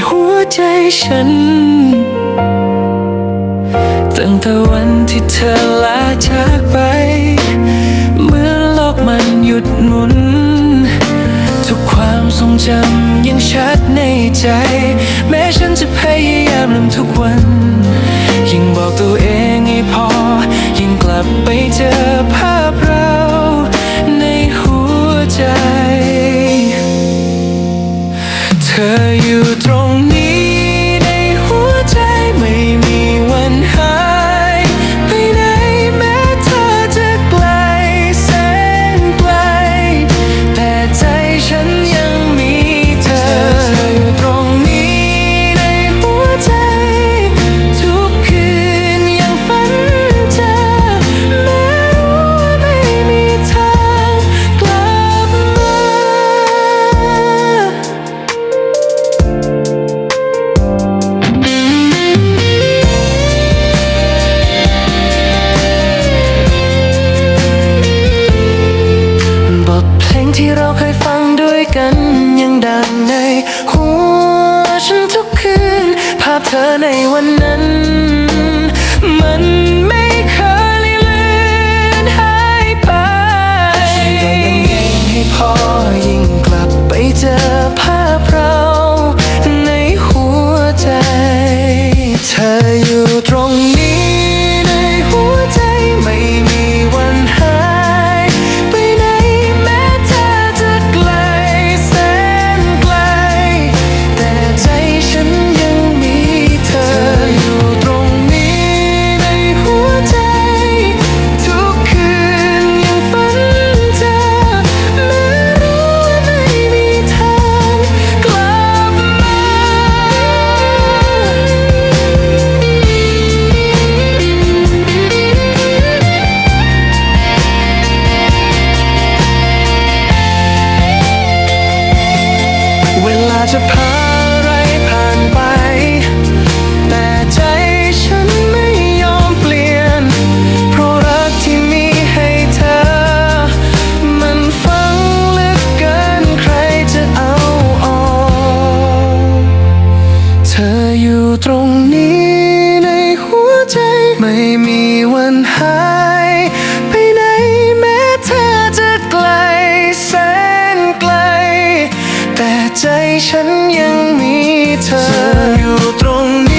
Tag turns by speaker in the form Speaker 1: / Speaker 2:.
Speaker 1: ในหัวใจฉัน ตั้งแต่วันที่เธอลาจากไป เมื่อโลกมันหยุดหมุน ทุกความทรงจำยังชัดในใจ แม้ฉันจะพยายามลืมทุกวัน ยิ่งบอกตัวเองให้พอ ธออยู่ตรงนี้ งที่เราเคยฟังด้วยกันยังดังในหัวฉันทุกคืน ภาพเธอในวันนั้น อยู่ตรงนี้ในหัวใจไม่มีวันหายไปไหนแม้เธอจะไกลแสนไกล แต่ใจฉันยังมีเธออยู่ตรง